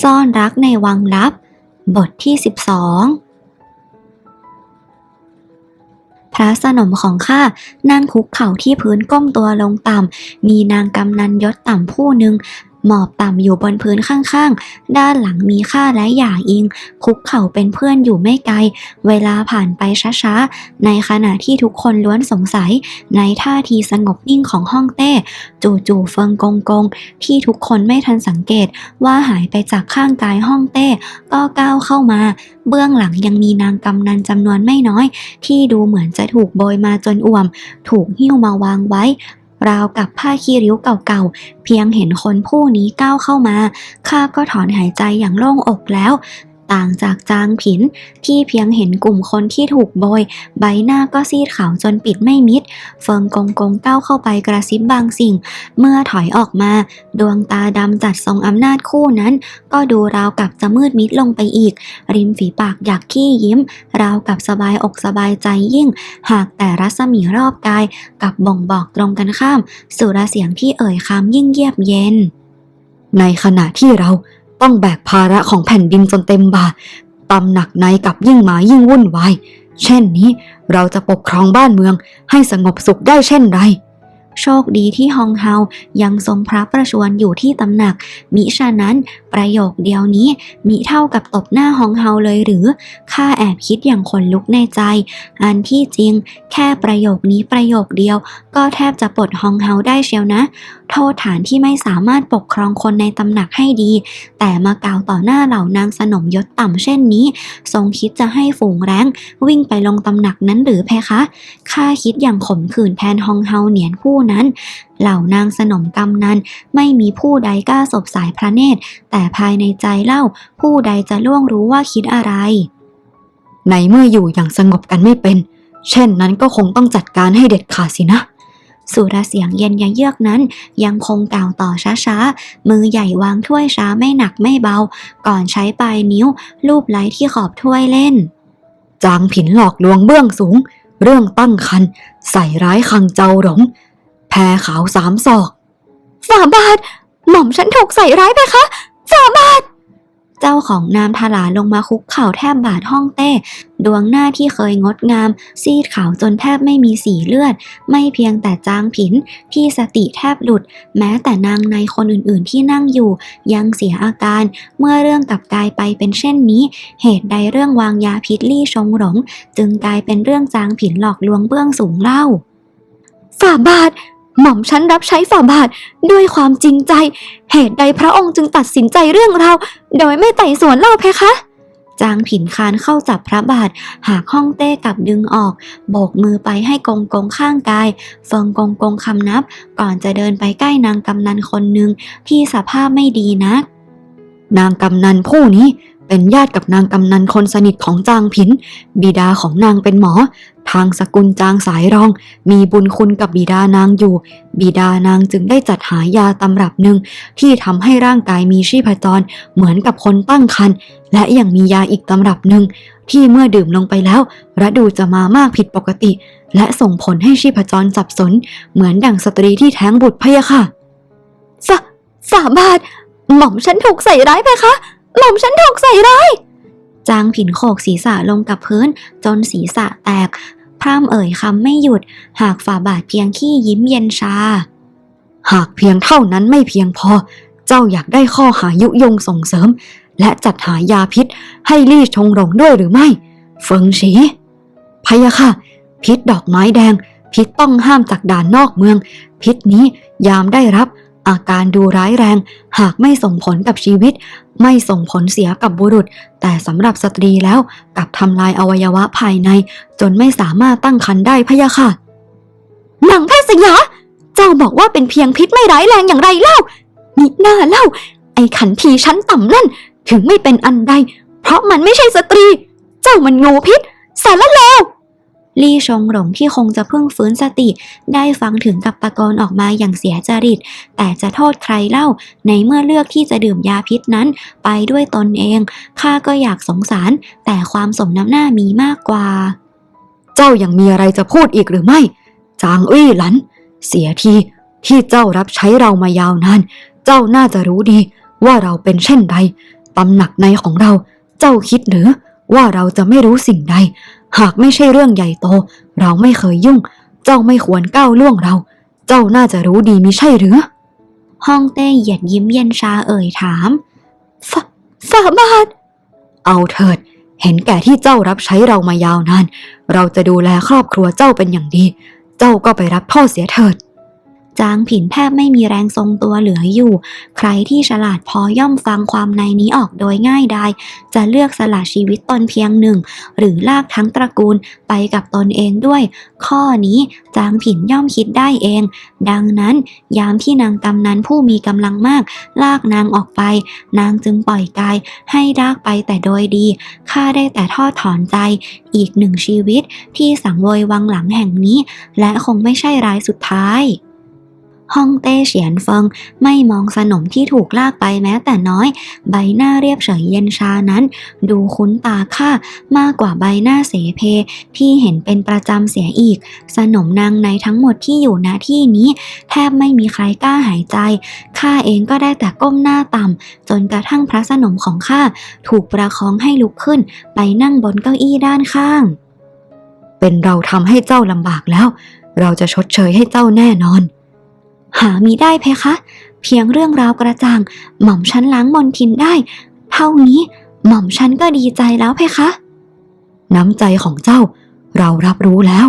ซ่อนรักในวังลับ บทที่ 12 พระสนมของข้านั่งคุกเข่าที่พื้นก้มตัวลงต่ำ มีนางกำนันยศต่ำผู้หนึ่ง หมอบต่ำอยู่บนพื้นข้างๆ ด้านหลังมีข้าและหย่าอิง คุกเข่าเป็นเพื่อนอยู่ไม่ไกล เวลาผ่านไปช้าๆ ในขณะที่ทุกคนล้วนสงสัย ในท่าทีสงบนิ่งของห้องเต้ จู่ๆเฟิงกงกง ที่ทุกคนไม่ทันสังเกตว่าหายไปจากข้างกายห้องเต้ ก็ก้าวเข้ามา เบื้องหลังยังมีนางกำนันจำนวนไม่น้อย ที่ดูเหมือนจะถูกโบยมาจนอ่วม ถูกหิ้วมาวางไว้ ราวกับผ้าคีริ้วเก่าๆ เพียงเห็นคนผู้นี้ก้าวเข้ามา ข้าก็ถอนหายใจอย่างโล่งอกแล้ว ต่างจากจางผิน ที่เพียงเห็นกลุ่มคนที่ถูกโบย ใบหน้าก็ซีดขาวจนปิดไม่มิด เฟิงกงกงก้าวเข้าไปกระซิบบางสิ่ง เมื่อถอยออกมา ดวงตาดำจัดทรงอำนาจคู่นั้น ก็ดูราวกับจะมืดมิดลงไปอีก ริมฝีปากอยากขี้ยิ้ม ราวกับสบายอกสบายใจยิ่ง หากแต่รัศมีรอบกายกับบ่งบอกตรงกันข้าม สุรเสียงที่เอ่ยคำยิ่งเยียบเย็น ในขณะที่เรา ต้องแบกภาระของแผ่นดินจนเต็มบ่าตำหนักในกับยิ่งหมายิ่งวุ่นวาย เช่นนี้เราจะปกครองบ้านเมืองให้สงบสุขได้เช่นไร โชคดีที่ฮองเฮายังทรงพระประชวรอยู่ที่ตำหนัก มิฉะนั้นประโยคเดียวนี้มิเท่ากับตบหน้าฮองเฮาเลยหรือ ข้าแอบคิดอย่างขนลุกในใจ อันที่จริงแค่ประโยคนี้ประโยคเดียว ก็แทบจะปลดฮองเฮาได้เชียวนะ โทษฐานที่ไม่สามารถปกครองคนในตำหนักให้ดี แต่มากล่าวต่อหน้าเหล่านางสนมยศต่ำเช่นนี้ ทรงคิดจะให้ฝูงแร้งวิ่งไปลงตำหนักนั้นหรือเพคะ ข้าคิดอย่างขมขื่นแทนฮองเฮาเหนียนผู้นั้น เหล่านางสนมกำนันไม่มีผู้ใดกล้าสบสายพระเนตร แต่ภายในใจเล่า ผู้ใดจะล่วงรู้ว่าคิดอะไร ในเมื่ออยู่อย่างสงบกันไม่เป็น เช่นนั้นก็คงต้องจัดการให้เด็ดขาดสินะ สุรเสียงเย็นยะเยือกนั้น ยังคงกล่าวต่อช้าๆ มือใหญ่วางถ้วยช้าไม่หนักไม่เบา ก่อนใช้ปลายนิ้ว ลูบไล้ที่ขอบถ้วยเล่น จางผินหลอกลวงเบื้องสูง เรื่องตั้งคัน ใส่ร้ายคังเจ้าหลง แพรขาวสามศอก ฝ่าบาท หม่อมฉันถูกใส่ร้ายไปคะฝ่าบาท เจ้าของนามทลาลงมาคุกเข่าแทบบาดห้องเต้ ดวงหน้าที่เคยงดงาม ซีดขาวจนแทบไม่มีสีเลือด ไม่เพียงแต่จางผิน ที่สติแทบหลุด แม้แต่นางในคนอื่นๆ ที่นั่งอยู่ ยังเสียอาการ เมื่อเรื่องกลับกลายไปเป็นเช่นนี้ เหตุใดเรื่องวางยาพิษลี่ชงหลง จึงกลายเป็นเรื่องจางผินหลอกลวงเบื้องสูงเล่าฝ่าบาท หม่อมฉันรับใช้ฝ่าบาทด้วยความจริงใจ เหตุใดพระองค์จึงตัดสินใจเรื่องเรา โดยไม่ไต่สวนเล่าเพคะ จางผินคานเข้าจับพระบาท หากห้องเต้กลับดึงออก โบกมือไปให้กงกงข้างกาย เฟิงกงกงคำนับ ก่อนจะเดินไปใกล้นางกำนันคนหนึ่งที่สภาพไม่ดีนัก นางกำนันผู้นี้ เป็นญาติกับนางกำนันคนสนิทของจางผิน บิดาของนางเป็นหมอ ทางสกุลจางสายรอง มีบุญคุณกับบิดานางอยู่ บิดานางจึงได้จัดหายาตำรับหนึ่งที่ทำให้ร่างกายมีชีพจรเหมือนกับคนตั้งครรภ์และยังมียาอีกตำรับหนึ่งที่เมื่อดื่มลงไปแล้วระดูจะมามากผิดปกติ และส่งผลให้ชีพจรสับสน เหมือนดั่งสตรีที่แท้งบุตรพะยะค่ะฝ่าฝ่าบาทหม่อมฉันถูกใส่ร้ายไปคะ หม่อมฉันถูกใส่ร้าย จางผินโขกศีรษะลงกับพื้นจนศีรษะแตก พร่ำเอ่ยคำไม่หยุด หากฝ่าบาทเพียงขี้ยิ้มเย็นชา หากเพียงเท่านั้นไม่เพียงพอ เจ้าอยากได้ข้อหายุยงส่งเสริม และจัดหายาพิษให้ลี่ชงหลงด้วยหรือไม่ เฟิงฉีพะยะค่ะ พิษดอกไม้แดง พิษต้องห้ามจากด่านนอกเมือง พิษนี้ยามได้รับ อาการดูร้ายแรง หากไม่ส่งผลกับชีวิต ไม่ส่งผลเสียกับบุรุษ แต่สำหรับสตรีแล้วกลับทำลายอวัยวะภายใน จนไม่สามารถตั้งครรภ์ได้พะยะค่ะหนังแพทย์สยาเจ้าบอกว่าเป็นเพียงพิษไม่ร้ายแรงอย่างไรเล่ามิหน้าเล่า ไอ้ขันทีชั้นต่ำนั่น ถึงไม่เป็นอันใด เพราะมันไม่ใช่สตรี เจ้ามันง่พิษ สารเลว ลี่ชงหลงที่คงจะเพิ่งฟื้นสติ ได้ฟังถึงกับตะโกนออกมาอย่างเสียจริต แต่จะโทษใครเล่า ในเมื่อเลือกที่จะดื่มยาพิษนั้น ไปด้วยตนเองข้าก็อยากสงสาร แต่ความสมน้ำหน้ามีมากกว่า เจ้ายังมีอะไรจะพูดอีกหรือไม่ จางอุ้ยหลัน เสียทีที่เจ้ารับใช้เรามายาวนาน เจ้าน่าจะรู้ดี ว่าเราเป็นเช่นใดตำหนักในของเรา เจ้าคิดหรือว่าเราจะไม่รู้สิ่งใด หากไม่ใช่เรื่องใหญ่โต เราไม่เคยยุ่ง เจ้าไม่ควรก้าวล่วงเรา เจ้าน่าจะรู้ดีมิใช่หรือฮ่องเต้เหยียดยิ้มเย็นชาเอ่ยถามฝฝาบาท เอาเถิด เห็นแก่ที่เจ้ารับใช้เรามายาวนาน เราจะดูแลครอบครัวเจ้าเป็นอย่างดี เจ้าก็ไปรับพ่อเสียเถิด จางผินแทบไม่มีแรงทรงตัวเหลืออยู่ ใครที่ฉลาดพอย่อมฟังความในนี้ออกโดยง่ายดายจะเลือกสละชีวิตตนเพียงหนึ่ง หรือลากทั้งตระกูลไปกับตนเองด้วย ข้อนี้จางผินย่อมคิดได้เอง ดังนั้น ยามที่นางกำนันผู้มีกำลังมาก ลากนางออกไป นางจึงปล่อยกาย ให้ลากไปแต่โดยดีข้าได้แต่ทอดถอนใจ อีกหนึ่งชีวิตที่สังเวยวังหลังแห่งนี้ และคงไม่ใช่รายสุดท้าย ฮ่องเต้เฉียนเฟิงไม่มองสนมที่ถูกลากไปแม้แต่น้อย ใบหน้าเรียบเฉยเย็นชานั้น ดูคุ้นตาข้ามากกว่าใบหน้าเสเพที่เห็นเป็นประจำเสียอีก สนมนางในทั้งหมดที่อยู่ณที่นี้ แทบไม่มีใครกล้าหายใจข้าเองก็ได้แต่ก้มหน้าต่ำจนกระทั่งพระสนมของข้าถูกประคองให้ลุกขึ้น ไปนั่งบนเก้าอี้ด้านข้าง เป็นเราทำให้เจ้าลำบากแล้ว เราจะชดเชยให้เจ้าแน่นอน หามีได้เพคะ เพียงเรื่องราวกระจ่าง หม่อมฉันล้างมนทินได้ เท่านี้หม่อมฉันก็ดีใจแล้วเพคะ น้ำใจของเจ้า เรารับรู้แล้ว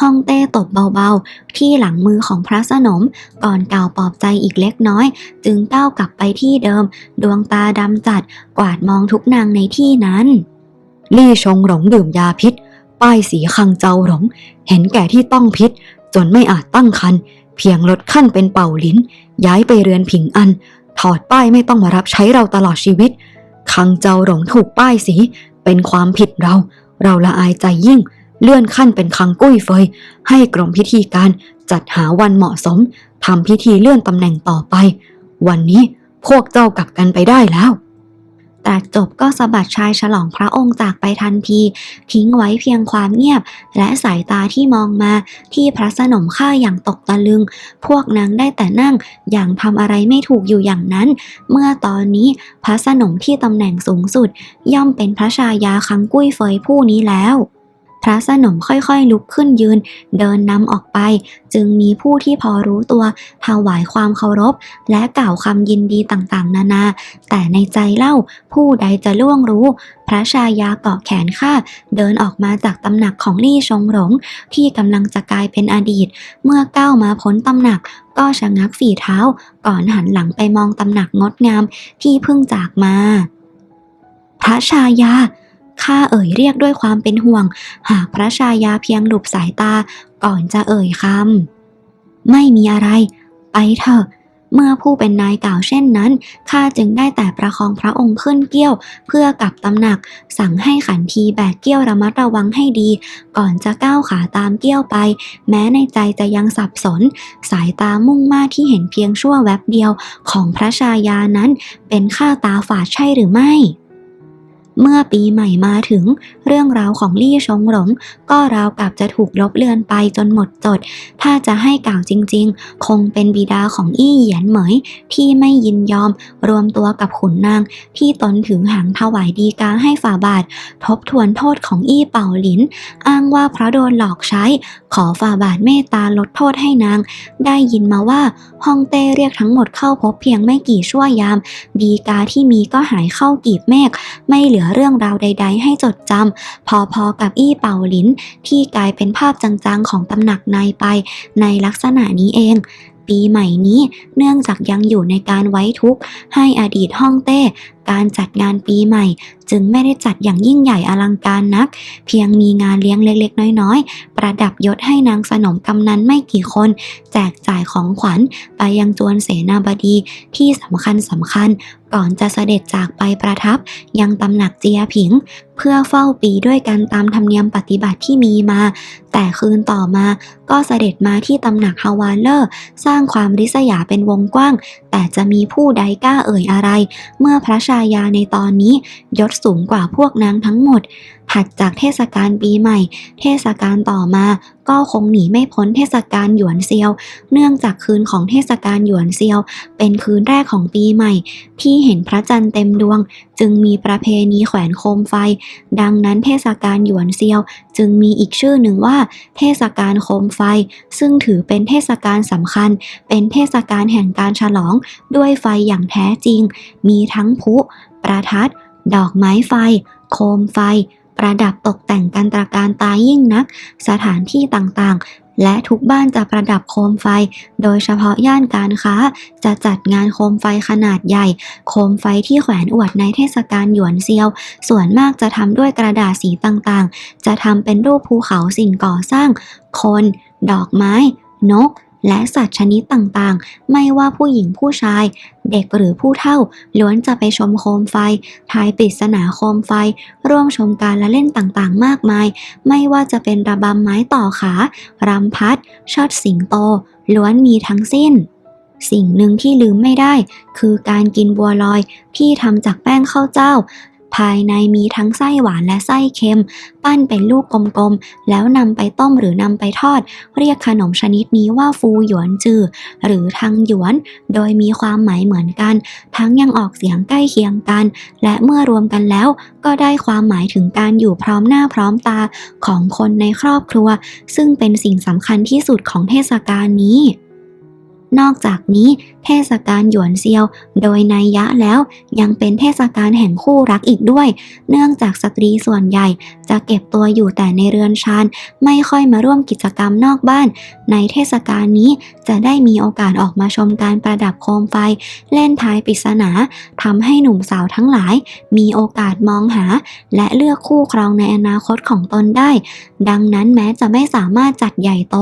ฮองเต้ตบเบาๆ ที่หลังมือของพระสนมก่อนกล่าวปลอบใจอีกเล็กน้อย จึงก้าวกลับไปที่เดิม ดวงตาดำจัดกวาดมองทุกนางในที่นั้นลี่ชงหลงดื่มยาพิษ ป้ายสีคังเจ้าหลง เห็นแก่ที่ต้องพิษ จนไม่อาจตั้งคัน เพียงลดขั้นเป็นเป่าลิ้น ย้ายไปเรือนผิงอัน ถอดป้ายไม่ต้องมารับใช้เราตลอดชีวิต คังเจ้าหลงถูกป้ายสี เป็นความผิดเรา เราละอายใจยิ่ง เลื่อนขั้นเป็นคังกุ้ยเฟย ให้กรมพิธีการจัดหาวันเหมาะสมทำพิธีเลื่อนตำแหน่งต่อไป วันนี้พวกเจ้ากลับกันไปได้แล้ว ตรัสจบก็สะบัดชายฉลองพระองค์จากไปทันที ทิ้งไว้เพียงความเงียบ และสายตาที่มองมาที่พระสนมข้าอย่างตกตะลึง พวกนางได้แต่นั่งอย่างทำอะไรไม่ถูกอยู่อย่างนั้น เมื่อตอนนี้พระสนมที่ตำแหน่งสูงสุด ย่อมเป็นพระชายาคังกุ้ยเฟยผู้นี้แล้ว พระสนมค่อยๆ ลุกขึ้นยืน เดินนำออกไป จึงมีผู้ที่พอรู้ตัวถวายความเคารพ และกล่าวคำยินดีต่างๆ นานา แต่ในใจเล่าผู้ใดจะล่วงรู้ พระชายาเกาะแขนข้าเดินออกมาจากตำหนักของลี่ชงหลง ที่กำลังจะกลายเป็นอดีต เมื่อก้าวมาพ้นตำหนักก็ชะงักฝีเท้า ก่อนหันหลังไปมองตำหนักงดงามที่เพิ่งจากมา พระชายา ข้าเอ่ยเรียกด้วยความเป็นห่วง หากพระชายาเพียงหลบสายตาก่อนจะเอ่ยคำไม่มีอะไร ไปเถอะ เมื่อผู้เป็นนายกล่าวเช่นนั้นข้าจึงได้แต่ประคองพระองค์ขึ้นเกี้ยวเพื่อกลับตำหนัก สั่งให้ขันทีแบกเกี้ยวระมัดระวังให้ดี ก่อนจะก้าวขาตามเกี้ยวไป แม้ในใจจะยังสับสน สายตามุ่งมาที่เห็นเพียงชั่วแวบเดียวของพระชายานั้น เป็นข้าตาฝาดใช่หรือไม่ เมื่อปีใหม่มาถึง เรื่องราวของลี่ชงหลง ก็ราวกับจะถูกลบเลือนไปจนหมดจด ถ้าจะให้กล่าวจริง ๆ คงเป็นบิดาของอี้เหยียนเหมย ที่ไม่ยินยอมรวมตัวกับขุนนาง ที่ตนถึงหางถวายดีกาให้ฝ่าบาท ทบทวนโทษของอี้เป่าหลิน อ้างว่าเพราะโดนหลอกใช้ ขอฝ่าบาทเมตตาลดโทษให้นาง ได้ยินมาว่าฮ่องเต้เรียกทั้งหมดเข้าพบเพียงไม่กี่ชั่วยาม ดีกาที่มีก็หายเข้ากีบเมฆไม่เหลือเรื่องราวใด ๆ ให้จดจำพอๆกับอี้เป่าหลิน ที่กลายเป็นภาพจางๆของตำหนักนายไปในลักษณะนี้เอง ปีใหม่นี้เนื่องจากยังอยู่ในการไว้ทุกข์ให้อดีตฮ่องเต้ การจัดงานปีใหม่ จึงไม่ได้จัดอย่างยิ่งใหญ่อลังการนัก เพียงมีงานเลี้ยงเล็กๆ น้อยๆ ประดับยศให้นางสนมกำนันไม่กี่คน แจกจ่ายของขวัญไปยังจวนเสนาบดีที่สำคัญสำคัญก่อนจะเสด็จจากไปประทับ ยังตำหนักเจียผิง เพื่อเฝ้าปีด้วยกันตามธรรมเนียมปฏิบัติที่มีมา แต่คืนต่อมาก็เสด็จมาที่ตำหนักฮาวาเลอร์ สร้างความริษยาเป็นวงกว้าง แต่จะมีผู้ใดกล้าเอ่ยอะไร เมื่อพระชายาในตอนนี้ยศสูงกว่าพวกนางทั้งหมด ถัดจากเทศกาลปีใหม่ เทศกาลต่อมาก็คงหนีไม่พ้นเทศกาลหยวนเซียว เนื่องจากคืนของเทศกาลหยวนเซียว เป็นคืนแรกของปีใหม่ ที่เห็นพระจันทร์เต็มดวง จึงมีประเพณีแขวนโคมไฟ ดังนั้นเทศกาลหยวนเซียว จึงมีอีกชื่อหนึ่งว่า เทศกาลโคมไฟ ซึ่งถือเป็นเทศกาลสำคัญ เป็นเทศกาลแห่งการฉลองด้วยไฟอย่างแท้จริง มีทั้งพุประทัด ดอกไม้ไฟ โคมไฟ ประดับตกแต่งกันตระการตายิ่งนัก สถานที่ต่างๆ และทุกบ้านจะประดับโคมไฟ โดยเฉพาะย่านการค้า จะจัดงานโคมไฟขนาดใหญ่ โคมไฟที่แขวนอวดในเทศกาลหยวนเซียว ส่วนมากจะทำด้วยกระดาษสีต่างๆ จะทำเป็นรูปภูเขาสิ่งก่อสร้าง คน ดอกไม้ นก และสัตว์ชนิดต่างๆ ไม่ว่าผู้หญิงผู้ชาย เด็กหรือผู้เฒ่า ล้วนจะไปชมโคมไฟ ทายปริศนาโคมไฟ ร่วมชมการละเล่นต่างๆ มากมาย ไม่ว่าจะเป็นระบำไม้ต่อขารำพัดชิดสิงโต ล้วนมีทั้งสิ้นสิ่งหนึ่งที่ลืมไม่ได้ คือการกินบัวลอยที่ทำจากแป้งข้าวเจ้า ภายในมีทั้งไส้หวานและไส้เค็ม ปั้นเป็นลูกกลมๆ แล้วนำไปต้มหรือนำไปทอด เรียกขนมชนิดนี้ว่าฟูหยวนจือ หรือทังหยวน โดยมีความหมายเหมือนกัน ทั้งยังออกเสียงใกล้เคียงกัน และเมื่อรวมกันแล้วก็ได้ความหมายถึงการอยู่พร้อมหน้าพร้อมตาของคนในครอบครัว ซึ่งเป็นสิ่งสำคัญที่สุดของเทศกาลนี้นอกจากนี้ เทศกาลหยวนเซียว โดยนัยยะแล้วยังเป็นเทศกาลแห่งคู่รักอีกด้วย เนื่องจากสตรีส่วนใหญ่ จะเก็บตัวอยู่แต่ในเรือนชานไม่ค่อยมาร่วมกิจกรรมนอกบ้าน ในเทศกาลนี้จะได้มีโอกาสออกมาชมการประดับโคมไฟ เล่นทายปริศนาทำให้หนุ่มสาวทั้งหลาย มีโอกาสมองหา และเลือกคู่ครองในอนาคตของตนได้ ดังนั้นแม้จะไม่สามารถจัดใหญ่โต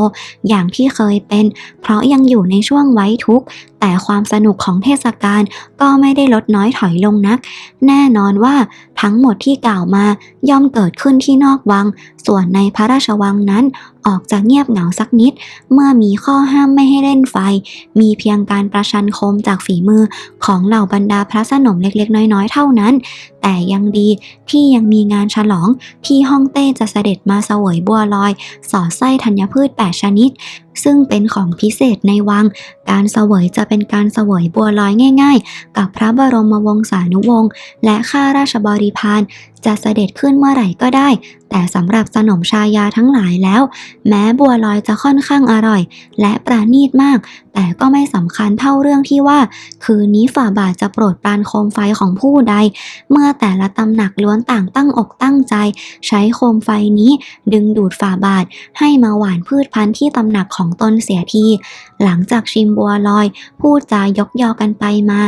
อย่างที่เคยเป็น เพราะยังอยู่ในช่วงไว้ทุกข์ แต่ความสนุกของเทศกาลก็ไม่ได้ลดน้อยถอยลงนัก แน่นอนว่าทั้งหมดที่กล่าวมาย่อมเกิดขึ้นที่นอกวัง ส่วนในพระราชวังนั้น ออกจะเงียบเหงาสักนิด เมื่อมีข้อห้ามไม่ให้เล่นไฟ มีเพียงการประชันโคมจากฝีมือของเหล่าบรรดาพระสนมเล็กๆ น้อยๆ เท่านั้น แต่ยังดีที่ยังมีงานฉลองที่ฮ่องเต้จะเสด็จมาเสวยบัวลอย สอดไส้ธัญพืช 8 ชนิด ซึ่งเป็นของพิเศษในวัง การเสวยจะเป็นการเสวยบัวลอยง่าย ๆ กับพระบรมวงศานุวงศ์และข้าราชบริพาร จะเสด็จขึ้นเมื่อไหร่ก็ได้ แต่สำหรับสนมชายาทั้งหลายแล้ว แม้บัวลอยจะค่อนข้างอร่อย และปราณีตมาก แต่ก็ไม่สำคัญเท่าเรื่องที่ว่า คืนนี้ฝ่าบาทจะโปรดปรานโคมไฟของผู้ใด เมื่อแต่ละตำหนักล้วนต่างตั้งอกตั้งใจ ใช้โคมไฟนี้ดึงดูดฝ่าบาทให้มาหวานพืชพันธุ์ที่ตำหนักของตนเสียที หลังจากชิมบัวลอย พูดจายกยอกันไปมา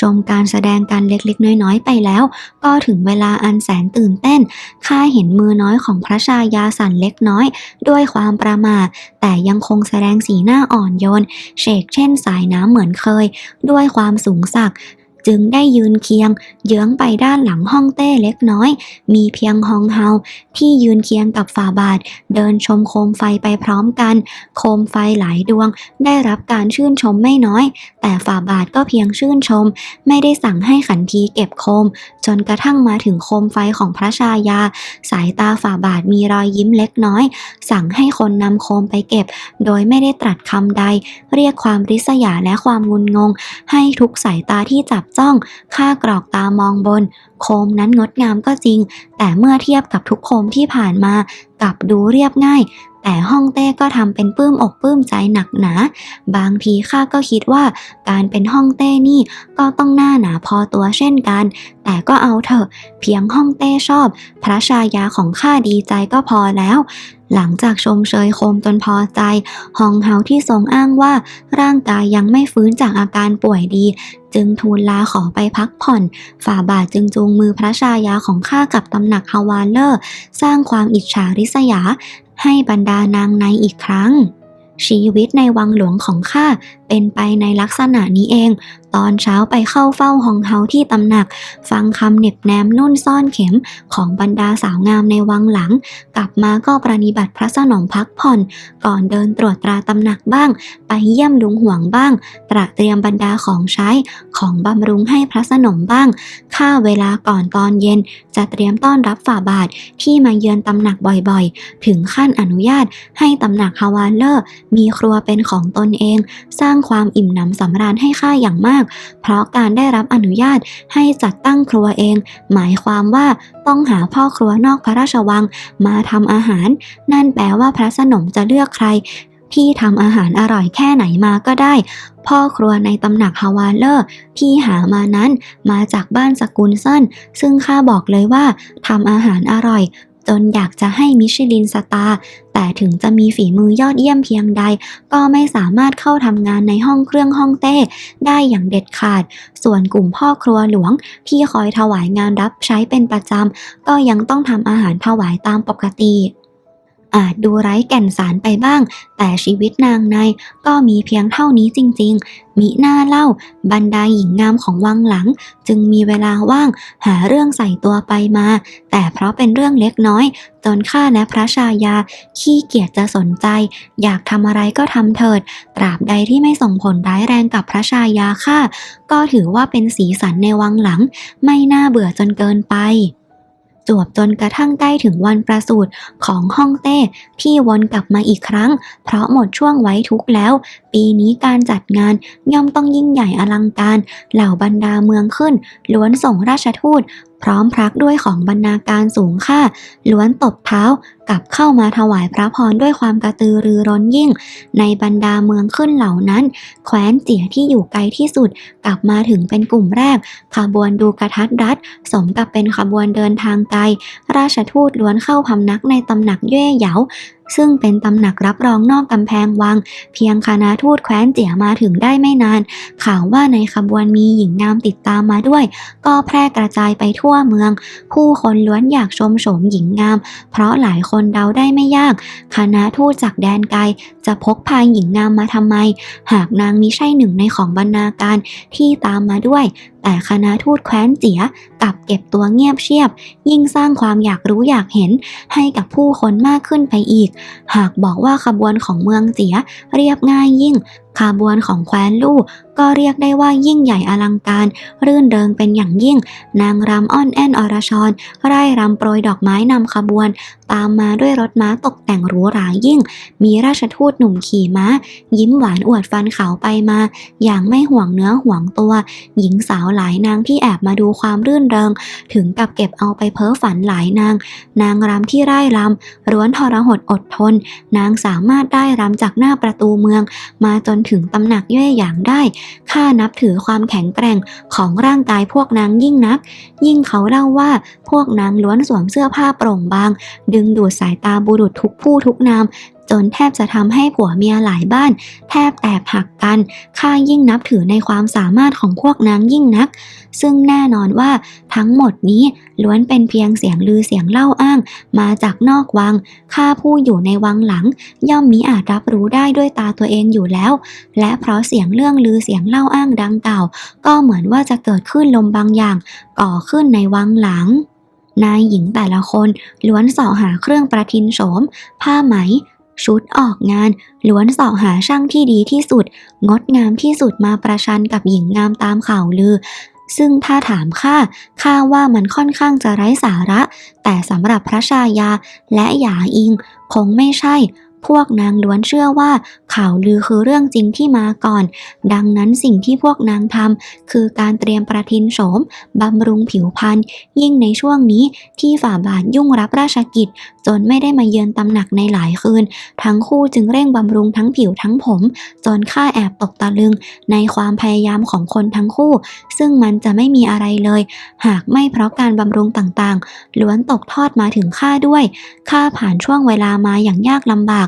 ชมการแสดงการเล็กๆ น้อยๆ ไปแล้ว ก็ถึงเวลาอันแสนตื่นเต้น ข้าเห็นมือน้อยของพระชายาสันเล็กน้อย ด้วยความประมาทแต่ยังคงแสดงสีหน้าอ่อนโยนเชกเช่นสายน้ำเหมือนเคย ด้วยความสูงสัก จึงได้ยืนเคียง เยื้องไปด้านหลังห้องเต้เล็กน้อย มีเพียงฮองเฮาที่ยืนเคียงกับฝ่าบาท เดินชมโคมไฟไปพร้อมกัน โคมไฟหลายดวง ได้รับการชื่นชมไม่น้อย แต่ฝ่าบาทก็เพียงชื่นชม ไม่ได้สั่งให้ขันทีเก็บโคม จนกระทั่งมาถึงโคมไฟของพระชายา สายตาฝ่าบาท มีรอยยิ้มเล็กน้อย สั่งให้คนนำโคมไปเก็บ โดยไม่ได้ตรัสคำใด เรียกความริษยาและความงุนงง ให้ทุกสายตาที่จับจ้องข้ากรอกตามองบน โคมนั้นงดงามก็จริง แต่เมื่อเทียบกับทุกโคมที่ผ่านมา กลับดูเรียบง่าย แต่ห้องเต้ก็ทำเป็นปลื้มอกปลื้มใจหนักหนา บางทีข้าก็คิดว่า การเป็นห้องเต้นี่ก็ต้องหน้าหนาพอตัวเช่นกัน แต่ก็เอาเถอะ เพียงห้องเต้ชอบ พระชายาของข้าดีใจก็พอแล้ว หลังจากชมเชยโคมจนพอใจ ฮองเฮาที่ทรงอ้างว่าร่างกายยังไม่ฟื้นจากอาการป่วยดี จึงทูลลาขอไปพักผ่อน ฝ่าบาทจึงจูงมือพระชายาของข้ากับตำหนักฮาวานเลอร์ สร้างความอิจฉาริษยา ให้บรรดานางในอีกครั้งชีวิตในวังหลวงของข้าเป็นไปในลักษณะนี้เองตอนเช้าไปเข้าเฝ้าฮองเฮาที่ตำหนัก ฟังคำเหน็บแนมนุ่นซ่อนเข็มของบรรดาสาวงามในวังหลัง กลับมาก็ประนิบัติพระสนมพักผ่อน ก่อนเดินตรวจตราตำหนักบ้าง ไปเยี่ยมลุงห่วงบ้าง ตระเตรียมบรรดาของใช้ของบำรุงให้พระสนมบ้าง ค่าเวลาก่อนตอนเย็น จะเตรียมต้อนรับฝ่าบาทที่มาเยือนตำหนักบ่อยๆ ถึงขั้นอนุญาตให้ตำหนักฮาวานเลอร์มีครัวเป็นของตนเอง สร้างความอิ่มหนำสำราญให้ข้าอย่างมากเพราะการได้รับอนุญาตให้จัดตั้งครัวเอง หมายความว่าต้องหาพ่อครัวนอกพระราชวัง มาทำอาหาร นั่นแปลว่าพระสนมจะเลือกใครที่ทำอาหารอร่อยแค่ไหนมาก็ได้ พ่อครัวในตำหนักฮาวาเลอร์ที่หามานั้นมาจากบ้านสกุลเซนซึ่งข้าบอกเลยว่าทำอาหารอร่อย จนอยากจะให้มิชลินสตาร์แต่ถึงจะมีฝีมือยอดเยี่ยมเพียงใด ก็ไม่สามารถเข้าทำงานในห้องเครื่องห้องเต้ได้อย่างเด็ดขาด ส่วนกลุ่มพ่อครัวหลวงที่คอยถวายงานรับใช้เป็นประจำก็ยังต้องทำอาหารถวายตามปกติ อาจดูไร้แก่นสารไปบ้าง แต่ชีวิตนางในก็มีเพียงเท่านี้จริง ๆ มิหน้าเล่า บรรดาหญิงงามของวังหลัง จึงมีเวลาว่างหาเรื่องใส่ตัวไปมา แต่เพราะเป็นเรื่องเล็กน้อย จนข้าและพระชายา ขี้เกียจจะสนใจ อยากทำอะไรก็ทำเถิด ตราบใดที่ไม่ส่งผลร้ายแรงกับพระชายาข้าก็ถือว่าเป็นสีสันในวังหลัง ไม่น่าเบื่อจนเกินไป จวบจนกระทั่งใกล้ถึงวันประสูติของฮ่องเต้ที่วนกลับมาอีกครั้ง เพราะหมดช่วงไว้ทุกข์แล้ว ปีนี้การจัดงานย่อมต้องยิ่งใหญ่อลังการ เหล่าบรรดาเมืองขึ้น ล้วนส่งราชทูต พร้อมพรักด้วยของบรรณาการสูงค่า ล้วนตบเท้ากลับเข้ามาถวายพระพรด้วยความกระตือรือร้นยิ่ง ในบรรดาเมืองขึ้นเหล่านั้น แคว้นเจียที่อยู่ไกลที่สุด กลับมาถึงเป็นกลุ่มแรก ขบวนดูกระทัดรัด สมกับเป็นขบวนเดินทางไกล ราชทูตล้วนเข้าพำนักในตำหนักเย่เหยา ซึ่งเป็นตำหนักรับรองนอกกำแพงวัง เพียงคณะทูตแคว้นเจียมาถึงได้ไม่นาน ข่าวว่าในขบวนมีหญิงงามติดตามมาด้วย ก็แพร่กระจายไปทั่วเมือง ผู้คนล้วนอยากชมโฉมหญิงงาม เพราะหลายคนเดาได้ไม่ยาก คณะทูตจากแดนไกล จะพกพาหญิงงามมาทำไม หากนางมิใช่หนึ่งในของบรรณาการที่ตามมาด้วยแต่คณะทูตแคว้นเจียกลับเก็บตัวเงียบเชียบ ยิ่งสร้างความอยากรู้อยากเห็นให้กับผู้คนมากขึ้นไปอีก หากบอกว่าขบวนของเมืองเจียเรียบง่ายยิ่งขบวนของแคว้นลู่ก็เรียกได้ว่ายิ่งใหญ่อลังการ รื่นเริงเป็นอย่างยิ่ง นางรำอ้อนแอนอรชรไร่รำโปรยดอกไม้นำขบวน ตามมาด้วยรถม้าตกแต่งหรูหรายิ่ง มีราชทูตหนุ่มขี่ม้า ยิ้มหวานอวดฟันเขาไปมา อย่างไม่ห่วงเนื้อห่วงตัว หญิงสาวหลายนางที่แอบมาดูความรื่นเริง ถึงกับเก็บเอาไปเพ้อฝันหลายนาง นางรำที่ไร่รำร้วนทรหดอดทน นางสามารถได้รำจากหน้าประตูเมือง มาจนถึงตำหนักเย่หยางได้ ข้านับถือความแข็งแกร่งของร่างกายพวกนางยิ่งนัก ยิ่งเขาเล่าว่าพวกนางล้วนสวมเสื้อผ้าโปร่งบาง ดึงดูดสายตาบุรุษทุกผู้ทุกนาม จนแทบจะทำให้ผัวเมียหลายบ้าน แทบแตกหักกันข้ายิ่งนับถือในความสามารถของพวกนางยิ่งนัก ซึ่งแน่นอนว่าทั้งหมดนี้ล้วนเป็นเพียงเสียงลือเสียงเล่าอ้าง มาจากนอกวังข้าผู้อยู่ในวังหลัง ย่อมมิอาจรับรู้ได้ด้วยตาตัวเองอยู่แล้ว และเพราะเสียงเรื่องลือเสียงเล่าอ้างดังกล่าว ก็เหมือนว่าจะเกิดขึ้นลมบางอย่าง ก่อขึ้นในวังหลังนายหญิงแต่ละคนล้วนเสาะหาเครื่องประทินโฉมผ้าไหม ชุดออกงานล้วนเสาะหาช่างที่ดีที่สุด งดงามที่สุดมาประชันกับหญิงงามตามข่าวลือ ซึ่งถ้าถามข้าข้าว่ามันค่อนข้างจะไร้สาระ แต่สำหรับพระชายาและหยาอิงคงไม่ใช่ พวกนางล้วนเชื่อว่า ข่าวลือคือเรื่องจริงที่มาก่อน ดังนั้นสิ่งที่พวกนางทำคือการเตรียมประทินโฉมบำรุงผิวพรรณยิ่งในช่วงนี้ที่ฝ่าบาทยุ่งรับราชกิจ จนไม่ได้มาเยือนตำหนักในหลายคืน ทั้งคู่จึงเร่งบำรุงทั้งผิวทั้งผม จนข้าแอบตกตะลึง ในความพยายามของคนทั้งคู่ ซึ่งมันจะไม่มีอะไรเลย หากไม่เพราะการบำรุงต่างๆ ล้วนตกทอดมาถึงข้าด้วยข้าผ่านช่วงเวลามาอย่างยากลำบาก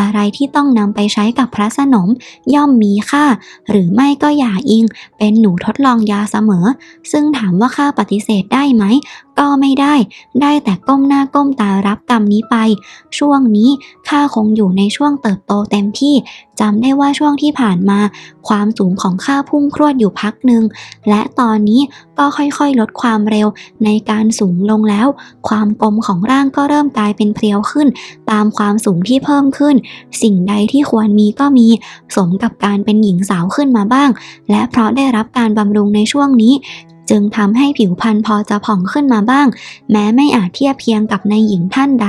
อะไรที่ต้องนำไปใช้กับพระสนมย่อมมีค่า หรือไม่ก็อย่าอิง เป็นหนูทดลองยาเสมอ ซึ่งถามว่าข้าปฏิเสธได้ไหม ก็ไม่ได้ ได้แต่ก้มหน้าก้มตารับกรรมนี้ไป ช่วงนี้ข้าคงอยู่ในช่วงเติบโตเต็มที่จำได้ว่าช่วงที่ผ่านมา ความสูงของข้าพุ่งพรวดอยู่พักหนึ่ง และตอนนี้ก็ค่อยๆลดความเร็วในการสูงลงแล้ว ความกลมของร่างก็เริ่มกลายเป็นเพรียวขึ้น ตามความสูงที่เพิ่มขึ้นสิ่งใดที่ควรมีก็มี สมกับการเป็นหญิงสาวขึ้นมาบ้าง และเพราะได้รับการบำรุงในช่วงนี้ จึงทำให้ผิวพรรณพอจะผ่องขึ้นมาบ้าง แม้ไม่อาจเทียบเคียงกับในหญิงท่านใด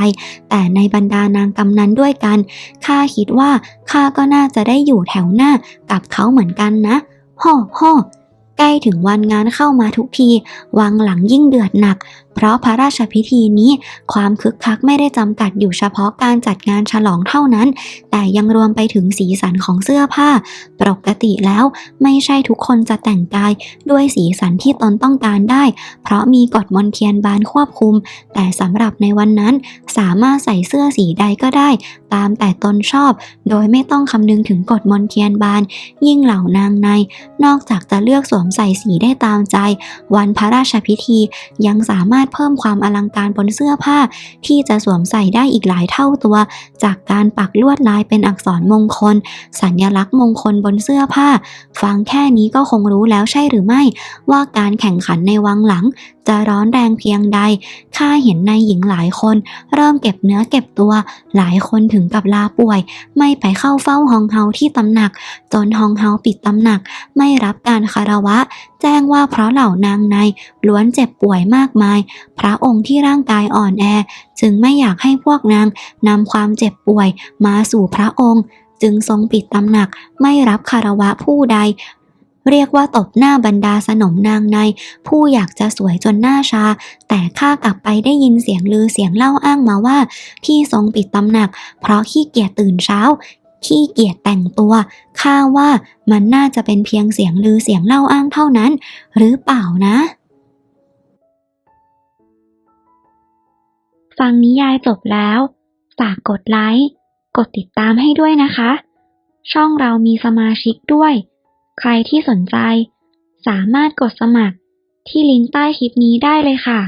แต่ในบรรดานางกำนันด้วยกันข้าคิดว่าข้าก็น่าจะได้อยู่แถวหน้ากับเขาเหมือนกันนะฮ่อฮ่อใกล้ถึงวันงานเข้ามาทุกที วังหลังยิ่งเดือดหนัก เพราะพระราชพิธีนี้ความคึกคักไม่ได้จำกัดอยู่เฉพาะการจัดงานฉลองเท่านั้น แต่ยังรวมไปถึงสีสันของเสื้อผ้า ปกติแล้วไม่ใช่ทุกคนจะแต่งกายด้วยสีสันที่ตนต้องการได้ เพราะมีกฎมนเทียนบานควบคุม แต่สำหรับในวันนั้นสามารถใส่เสื้อสีใดก็ได้ ตามแต่ตนชอบ โดยไม่ต้องคำนึงถึงกฎมนเทียนบาน ยิ่งเหล่านางใน นอกจากจะเลือกสวมใส่สีได้ตามใจ วันพระราชพิธียังสามารถเพิ่มความอลังการบนเสื้อผ้า ที่จะสวมใส่ได้อีกหลายเท่าตัว จากการปักลวดลายเป็นอักษรมงคล สัญลักษณ์มงคลบนเสื้อผ้า ฟังแค่นี้ก็คงรู้แล้วใช่หรือไม่ ว่าการแข่งขันในวังหลัง จะร้อนแรงเพียงใด ข้าเห็นนายหญิงหลายคน เริ่มเก็บเนื้อเก็บตัว หลายคนถึงกับลาป่วย ไม่ไปเข้าเฝ้าฮองเฮาที่ตำหนัก จนฮองเฮาปิดตำหนัก ไม่รับการคารวะ แจ้งว่าเพราะเหล่านางในล้วนเจ็บป่วยมากมาย พระองค์ที่ร่างกายอ่อนแอ จึงไม่อยากให้พวกนางนำความเจ็บป่วยมาสู่พระองค์จึงทรงปิดตำหนักไม่รับคารวะผู้ใด เรียกว่าตบหน้าบรรดาสนมนางใน ผู้อยากจะสวยจนหน้าชา แต่ข้ากลับไปได้ยินเสียงลือเสียงเล่าอ้างมาว่าที่ทรงปิดตำหนัก เพราะขี้เกียจตื่นเช้าขี้เกียจแต่งตัวข้าว่ามันน่าจะเป็นเพียงเสียงลือเสียงเล่าอ้างเท่านั้น หรือเปล่านะ ฟังนิยายจบแล้วฝากกดไลค์ กดติดตามให้ด้วยนะคะ ช่องเรามีสมาชิกด้วย ใครที่สนใจ สามารถกดสมัครที่ลิงก์ใต้คลิปนี้ได้เลยค่ะ